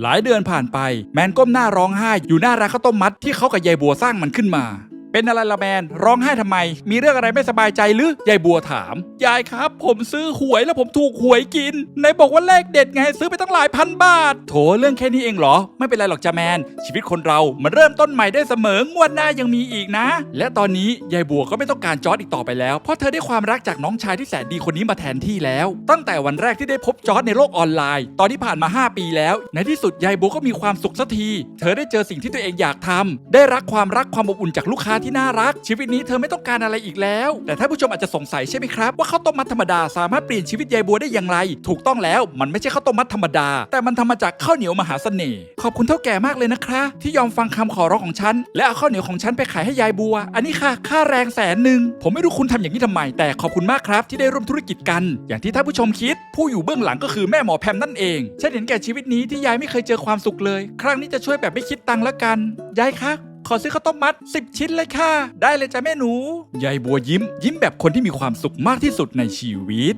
หลายเดือนผ่านไปแมนก้มหน้าร้องไห้อยู่หน้าร้านข้าวต้มมัดที่เขากับยายบัวสร้างมันขึ้นมา เป็นอะไรละแมน ร้องไห้ทำไม มีเรื่องอะไรไม่สบายใจหรือยายบัวถาม ยายครับ ผมซื้อหวยแล้วผมถูกหวยกินไหนบอกว่าเลขเด็ดไงซื้อไปตั้งหลายพันบาท โถเรื่องแค่นี้เองเหรอ ไม่เป็นไรหรอกจ้าแมน ชีวิตคนเรามันเริ่มต้นใหม่ได้เสมองวดหน้ายังมีอีกนะ และตอนนี้ยายบัวก็ไม่ต้องการจอร์ดอีกต่อไปแล้ว เพราะเธอได้ความรักจากน้องชายที่แสนดีคนนี้มาแทนที่แล้ว ตั้งแต่วันแรกที่ได้พบจอร์ดในโลกออนไลน์ ตอนที่ผ่านมา 5 ปีแล้ว ในที่สุดยายบัวก็มีความสุขสักที เธอได้เจอสิ่งที่ตัวเองอยากทำได้รักความรักความอบอุ่นจากลูกค้าที่น่ารัก ชีวิตนี้เธอไม่ต้องการอะไรอีกแล้ว แต่ถ้าผู้ชมอาจจะสงสัยใช่ไหมครับ ว่าข้าวต้มมัดธรรมดาสามารถเปลี่ยนชีวิตยายบัวได้อย่างไร ถูกต้องแล้วมันไม่ใช่ข้าวต้มมัดธรรมดา แต่มันทำมาจากข้าวเหนียวมหาเสน่ห์ขอบคุณเท่าแก่มากเลยนะคะที่ยอมฟังคำขอร้องของฉันและเอาข้าวเหนียวของฉันไปขายให้ยายบัว อันนี้ค่ะค่าแรงแสนหนึ่งผมไม่รู้คุณทำอย่างนี้ทำไม แต่ขอบคุณมากครับที่ได้ร่วมธุรกิจกัน อย่างที่ท่านผู้ชมคิด ผู้อยู่เบื้องหลังก็คือแม่หมอแพมนั่นเองฉันเห็นแก่ชีวิตนี้ที่ยายไม่เคยเจอความสุขเลย ครั้งนี้จะช่วยแบบไม่คิดตังค์ละกันยายคะ อซื้อข้าวต้มมัด 10 ชิ้นเลยค่ะ ได้เลยจ้ะแม่หนู ยายบัวยิ้ม ยิ้มแบบคนที่มีความสุขมากที่สุดในชีวิต